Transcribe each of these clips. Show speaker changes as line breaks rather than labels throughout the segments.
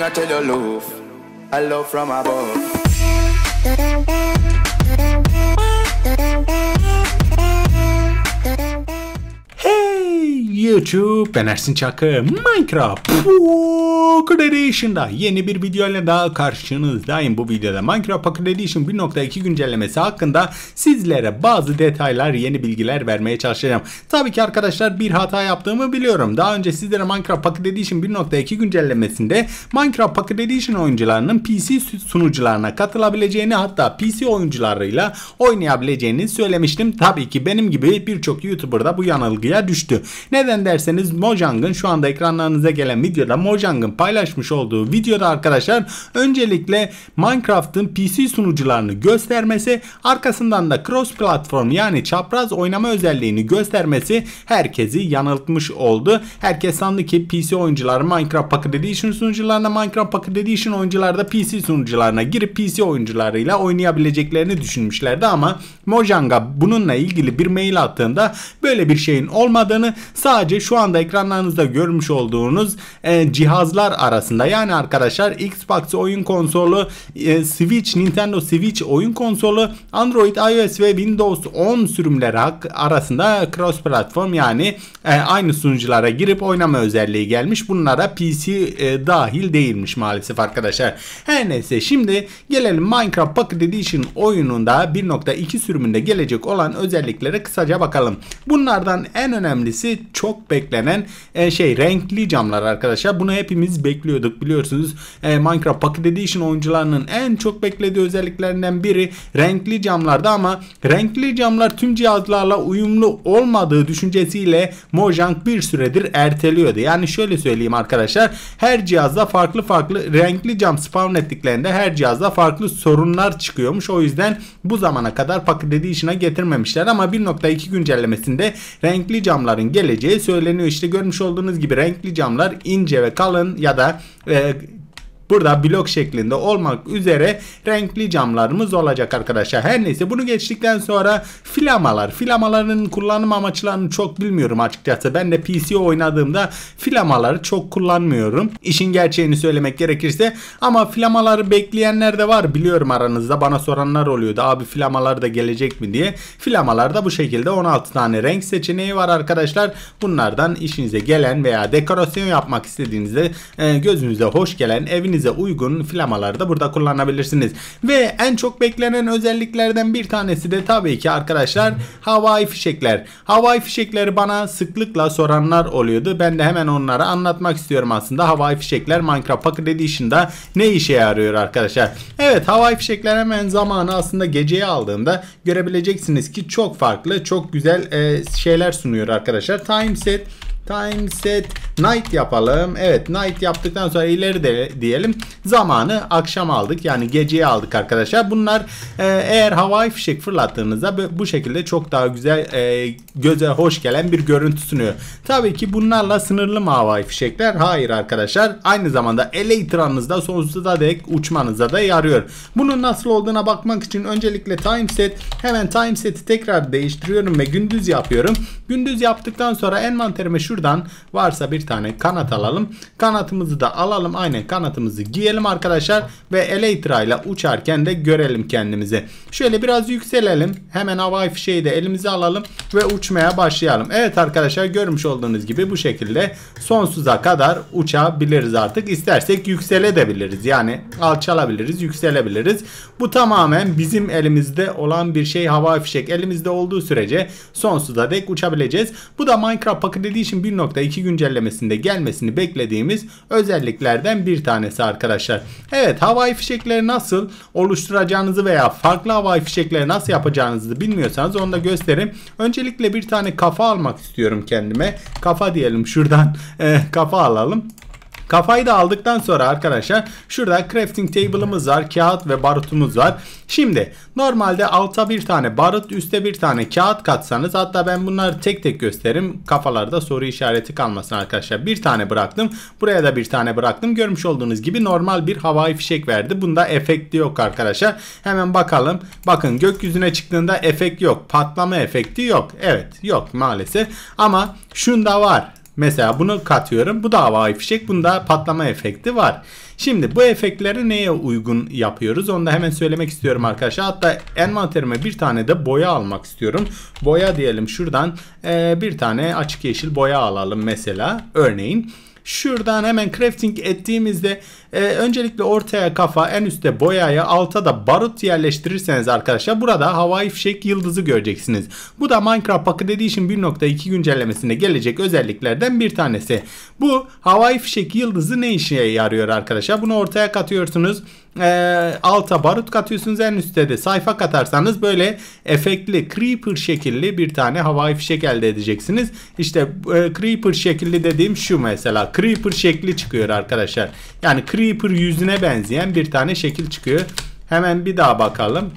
I tell you love, I love from above.
YouTube ben Ersin Çakı Minecraft Pocket Edition'da yeni bir video ile daha karşınızdayım. Bu videoda Minecraft Pocket Edition 1.2 güncellemesi hakkında sizlere bazı detaylar yeni bilgiler vermeye çalışacağım. Tabii ki arkadaşlar bir hata yaptığımı biliyorum. Daha önce sizlere Minecraft Pocket Edition 1.2 güncellemesinde Minecraft Pocket Edition oyuncularının PC sunucularına katılabileceğini hatta PC oyuncularıyla oynayabileceğini söylemiştim. Tabii ki benim gibi birçok YouTuber'da bu yanılgıya düştü. Neden derseniz Mojang'ın şu anda ekranlarınıza gelen videoda Mojang'ın paylaşmış olduğu videoda arkadaşlar öncelikle Minecraft'ın PC sunucularını göstermesi arkasından da cross platform yani çapraz oynama özelliğini göstermesi herkesi yanıltmış oldu. Herkes sandı ki PC oyuncuları Minecraft Pocket Edition sunucularına Minecraft Pocket Edition oyuncuları da PC sunucularına girip PC oyuncularıyla oynayabileceklerini düşünmüşlerdi ama Mojang'a bununla ilgili bir mail attığında böyle bir şeyin olmadığını sadece şu anda ekranlarınızda görmüş olduğunuz e, cihazlar arasında yani arkadaşlar Xbox oyun konsolu, e, Switch, Nintendo Switch oyun konsolu, Android, iOS ve Windows 10 sürümleri arasında cross platform yani e, aynı sunuculara girip oynama özelliği gelmiş. Bunlara PC e, dahil değilmiş maalesef arkadaşlar. Her neyse şimdi gelelim Minecraft Pocket Edition oyununda 1.2 sürümünde gelecek olan özelliklere kısaca bakalım. Bunlardan en önemlisi çok beklenen e, şey renkli camlar arkadaşlar. Bunu hepimiz bekliyorduk biliyorsunuz. E, Minecraft Pocket Edition oyuncularının en çok beklediği özelliklerinden biri renkli camlarda ama renkli camlar tüm cihazlarla uyumlu olmadığı düşüncesiyle Mojang bir süredir erteliyordu. Yani şöyle söyleyeyim arkadaşlar. Her cihazda farklı farklı renkli cam spawn ettiklerinde her cihazda farklı sorunlar çıkıyormuş. O yüzden bu zamana kadar Pocket Edition'a getirmemişler ama 1.2 güncellemesinde renkli camların geleceği söyleniyor. İşte görmüş olduğunuz gibi renkli camlar ince ve kalın ya da e, Burada blok şeklinde olmak üzere renkli camlarımız olacak arkadaşlar. Her neyse bunu geçtikten sonra flamalar. Flamaların kullanım amaçlarını çok bilmiyorum açıkçası. Ben de PC oynadığımda flamaları çok kullanmıyorum. İşin gerçeğini söylemek gerekirse. Ama flamaları bekleyenler de var. Biliyorum aranızda bana soranlar oluyordu. Abi flamalar da gelecek mi diye. Flamalarda bu şekilde 16 tane renk seçeneği var arkadaşlar. Bunlardan işinize gelen veya dekorasyon yapmak istediğinizde e, gözünüze hoş gelen eviniz evinize uygun flamaları da burada kullanabilirsiniz. Ve en çok beklenen özelliklerden bir tanesi de tabii ki arkadaşlar havai fişekler. Havai fişekleri bana sıklıkla soranlar oluyordu. Ben de hemen onlara anlatmak istiyorum aslında. Havai fişekler Minecraft Pocket Edition'da ne işe yarıyor arkadaşlar. Evet havai fişekler hemen zamanı aslında geceye aldığımda görebileceksiniz ki çok farklı çok güzel e, şeyler sunuyor arkadaşlar. Time set Time set night yapalım. Evet night yaptıktan sonra ileri de diyelim. Zamanı akşam aldık. Yani geceye aldık arkadaşlar. Bunlar e, eğer havai fişek fırlattığınızda bu şekilde çok daha güzel e, göze hoş gelen bir görüntü sunuyor. Tabii ki bunlarla sınırlı mı havai fişekler? Hayır arkadaşlar. Aynı zamanda Elytra'nızda sonsuza dek uçmanıza da yarıyor. Bunun nasıl olduğuna bakmak için öncelikle time set hemen time seti tekrar değiştiriyorum ve gündüz yapıyorum. Gündüz yaptıktan sonra envanterime şu şuradan varsa bir tane kanat alalım. Kanatımızı da alalım. Aynen kanatımızı giyelim arkadaşlar. Ve Elytra ile uçarken de görelim kendimizi. Şöyle biraz yükselelim. Hemen havai fişeği de elimize alalım. Ve uçmaya başlayalım. Evet arkadaşlar görmüş olduğunuz gibi bu şekilde sonsuza kadar uçabiliriz artık. İstersek yükselebiliriz. Yani alçalabiliriz, yükselebiliriz. Bu tamamen bizim elimizde olan bir şey havai fişek. Elimizde olduğu sürece sonsuza dek uçabileceğiz. Bu da Minecraft Pocket Edition 1.2 güncellemesinde gelmesini beklediğimiz özelliklerden bir tanesi arkadaşlar. Evet havai fişekleri nasıl oluşturacağınızı veya farklı havai fişekleri nasıl yapacağınızı bilmiyorsanız onu da göstereyim. Öncelikle bir tane kafa almak istiyorum kendime. Kafa diyelim şuradan e, kafa alalım. Kafayı da aldıktan sonra arkadaşlar şurada crafting table'ımız var. Kağıt ve barutumuz var. Şimdi normalde alta bir tane barut üstte bir tane kağıt katsanız hatta ben bunları tek tek gösteririm. Kafalarda soru işareti kalmasın arkadaşlar. Bir tane bıraktım. Buraya da bir tane bıraktım. Görmüş olduğunuz gibi normal bir havai fişek verdi. Bunda efekti yok arkadaşlar. Hemen bakalım. Bakın gökyüzüne çıktığında efekt yok. Patlama efekti yok. Evet yok maalesef. Ama şunda var. Mesela bunu katıyorum. Bu da havai fişek. Bunda patlama efekti var. Şimdi bu efektleri neye uygun yapıyoruz? Onu da hemen söylemek istiyorum arkadaşlar. Hatta envanterime bir tane de boya almak istiyorum. Boya diyelim şuradan e, bir tane açık yeşil boya alalım mesela. Örneğin. Şuradan hemen crafting ettiğimizde e, öncelikle ortaya kafa en üstte boyayı alta da barut yerleştirirseniz arkadaşlar burada havai fişek yıldızı göreceksiniz. Bu da Minecraft Pocket Edition 1.2 güncellemesinde gelecek özelliklerden bir tanesi. Bu havai fişek yıldızı ne işe yarıyor arkadaşlar? Bunu ortaya katıyorsunuz e, alta barut katıyorsunuz en üstte de sayfa katarsanız böyle efektli creeper şekilli bir tane havai fişek elde edeceksiniz. İşte e, creeper şekilli dediğim şu mesela creeper şekli çıkıyor arkadaşlar. Yani creeper yüzüne benzeyen bir tane şekil çıkıyor. Hemen bir daha bakalım.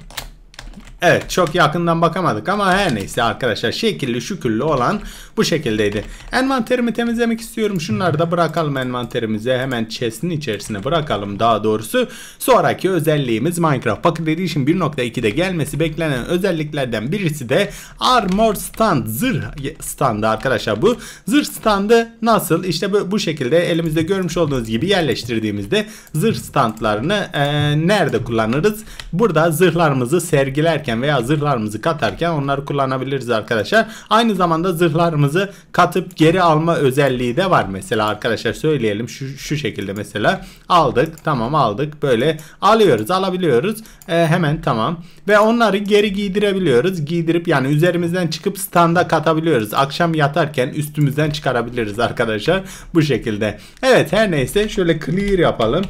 Evet çok yakından bakamadık ama her neyse arkadaşlar şekilli şüküllü olan bu şekildeydi. Envanterimi temizlemek istiyorum. Şunları da bırakalım envanterimize. Hemen chest'in içerisine bırakalım daha doğrusu. Sonraki özelliğimiz Minecraft Pocket Edition 1.2'de gelmesi beklenen özelliklerden birisi de Armor Stand. Zırh standı arkadaşlar bu. Zırh standı nasıl? İşte bu, bu şekilde elimizde görmüş olduğunuz gibi yerleştirdiğimizde zırh standlarını e, nerede kullanırız? Burada zırhlarımızı sergilerken veya zırhlarımızı katarken onları kullanabiliriz arkadaşlar. Aynı zamanda zırhlarımız paramızı katıp geri alma özelliği de var. Mesela arkadaşlar söyleyelim şu, şu şekilde mesela. Aldık tamam aldık böyle alıyoruz alabiliyoruz. E, hemen tamam. Ve onları geri giydirebiliyoruz. Giydirip yani üzerimizden çıkıp standa katabiliyoruz. Akşam yatarken üstümüzden çıkarabiliriz arkadaşlar. Bu şekilde. Evet her neyse şöyle clear yapalım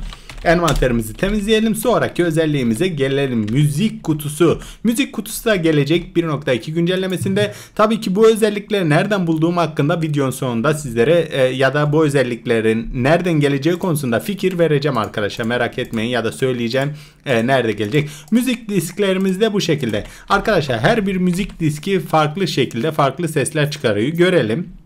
envanterimizi temizleyelim. Sonraki özelliğimize gelelim. Müzik kutusu. Müzik kutusu da gelecek 1.2 güncellemesinde. Tabii ki bu özellikleri nereden bulduğum hakkında videonun sonunda sizlere e, ya da bu özelliklerin nereden geleceği konusunda fikir vereceğim arkadaşlar. Merak etmeyin ya da söyleyeceğim e, nerede gelecek. Müzik disklerimiz de bu şekilde. Arkadaşlar her bir müzik diski farklı şekilde farklı sesler çıkarıyor. Görelim.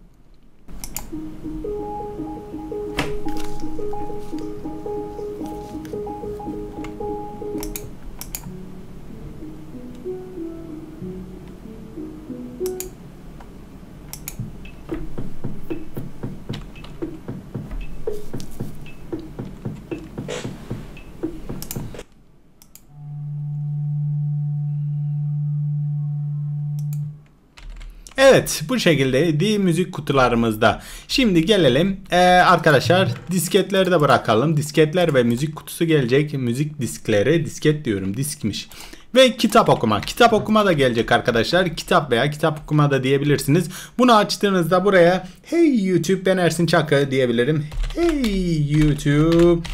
Evet bu şekilde müzik kutularımızda. Şimdi gelelim ee, arkadaşlar disketleri de bırakalım. Disketler ve müzik kutusu gelecek. Müzik diskleri disket diyorum diskmiş. Ve kitap okuma. Kitap okuma da gelecek arkadaşlar. Kitap veya kitap okuma da diyebilirsiniz. Bunu açtığınızda buraya Hey YouTube ben Ersin Çakı diyebilirim. Hey YouTube.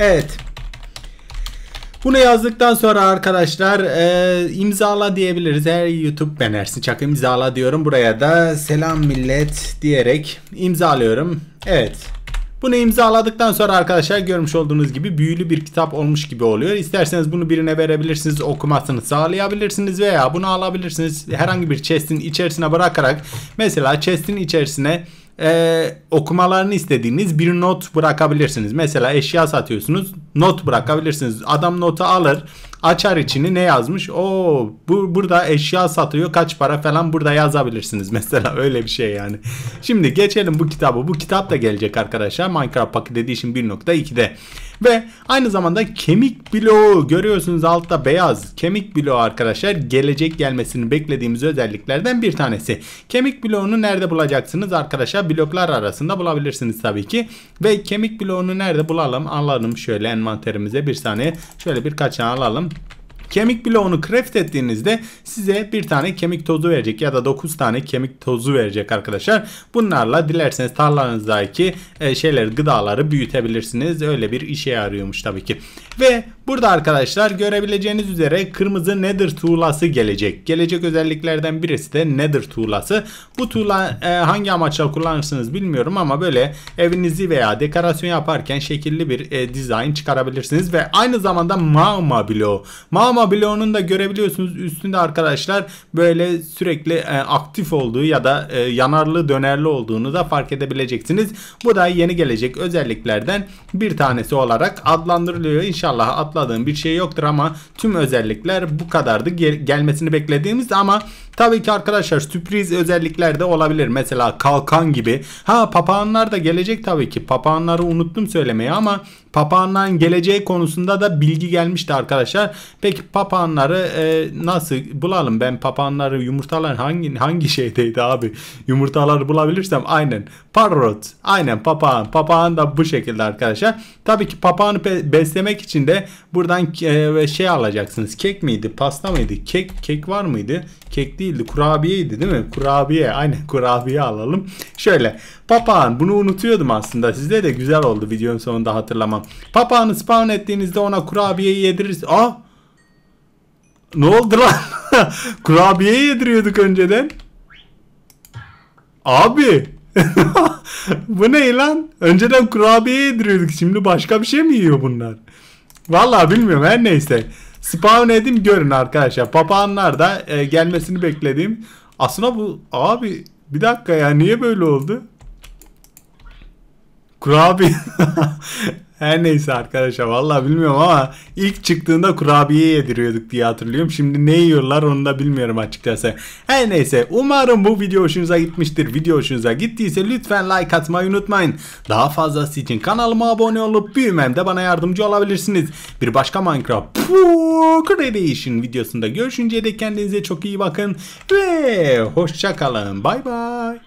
Evet bunu yazdıktan sonra arkadaşlar e, imzala diyebiliriz. Her YouTube ben Ersin Çak imzala diyorum. Buraya da selam millet diyerek imzalıyorum. Evet. Bunu imzaladıktan sonra arkadaşlar görmüş olduğunuz gibi büyülü bir kitap olmuş gibi oluyor. İsterseniz bunu birine verebilirsiniz, okumasını sağlayabilirsiniz veya bunu alabilirsiniz. Herhangi bir chest'in içerisine bırakarak mesela chest'in içerisine e, okumalarını istediğiniz bir not bırakabilirsiniz. Mesela eşya satıyorsunuz not bırakabilirsiniz. Adam notu alır açar içini ne yazmış? O bu burada eşya satıyor kaç para falan burada yazabilirsiniz mesela öyle bir şey yani. Şimdi geçelim bu kitabı. Bu kitap da gelecek arkadaşlar Minecraft Pocket Edition 1.2'de. Ve aynı zamanda kemik bloğu görüyorsunuz altta beyaz kemik bloğu arkadaşlar gelecek gelmesini beklediğimiz özelliklerden bir tanesi. Kemik bloğunu nerede bulacaksınız arkadaşlar? Bloklar arasında bulabilirsiniz tabii ki. Ve kemik bloğunu nerede bulalım? Alalım şöyle envanterimize bir saniye. Şöyle birkaç tane alalım. Kemik bloğunu craft ettiğinizde size bir tane kemik tozu verecek ya da 9 tane kemik tozu verecek arkadaşlar. Bunlarla dilerseniz tarlanızdaki e, şeyler gıdaları büyütebilirsiniz. Öyle bir işe yarıyormuş tabii ki. Ve burada arkadaşlar görebileceğiniz üzere kırmızı nether tuğlası gelecek. Gelecek özelliklerden birisi de nether tuğlası. Bu tuğla e, hangi amaçla kullanırsınız bilmiyorum ama böyle evinizi veya dekorasyon yaparken şekilli bir e, dizayn çıkarabilirsiniz ve aynı zamanda magma bloğu. Magma ama bloğunun da görebiliyorsunuz üstünde arkadaşlar böyle sürekli e, aktif olduğu ya da e, yanarlı dönerli olduğunu da fark edebileceksiniz. Bu da yeni gelecek özelliklerden bir tanesi olarak adlandırılıyor. İnşallah atladığım bir şey yoktur ama tüm özellikler bu kadardı. Gel gelmesini beklediğimiz ama Tabii ki arkadaşlar sürpriz özellikler de olabilir. Mesela kalkan gibi. Ha papağanlar da gelecek tabii ki. Papağanları unuttum söylemeyi ama papağanların geleceği konusunda da bilgi gelmişti arkadaşlar. Peki papağanları e, nasıl bulalım? Ben papağanları yumurtalar hangi hangi şeydeydi abi? Yumurtaları bulabilirsem aynen. Parrot. Aynen papağan. Papağan da bu şekilde arkadaşlar. Tabii ki papağanı beslemek için de buradan e, şey alacaksınız. Kek miydi? Pasta mıydı? Kek kek var mıydı? Kek değildi. Kurabiyeydi değil mi? Kurabiye. Aynen kurabiye alalım. Şöyle papağan bunu unutuyordum aslında. Sizde de güzel oldu videonun sonunda hatırlamam. Papağanı spawn ettiğinizde ona kurabiyeyi yediririz. Aa! Ne oldu lan? kurabiye yediriyorduk önceden. Abi. Bu ne lan? Önceden kurabiye yediriyorduk. Şimdi başka bir şey mi yiyor bunlar? Vallahi bilmiyorum her neyse. Spawn edin görün arkadaşlar. Papağanlar da e, gelmesini beklediğim. Aslında bu abi bir dakika ya niye böyle oldu? Kurabiye. Her neyse arkadaşlar vallahi bilmiyorum ama ilk çıktığında kurabiye yediriyorduk diye hatırlıyorum. Şimdi ne yiyorlar onu da bilmiyorum açıkçası. Her neyse umarım bu video hoşunuza gitmiştir. Video hoşunuza gittiyse lütfen like atmayı unutmayın. Daha fazlası için kanalıma abone olup büyümemde bana yardımcı olabilirsiniz. Bir başka Minecraft Creation videosunda görüşünceye dek kendinize çok iyi bakın ve hoşçakalın. Bay bay.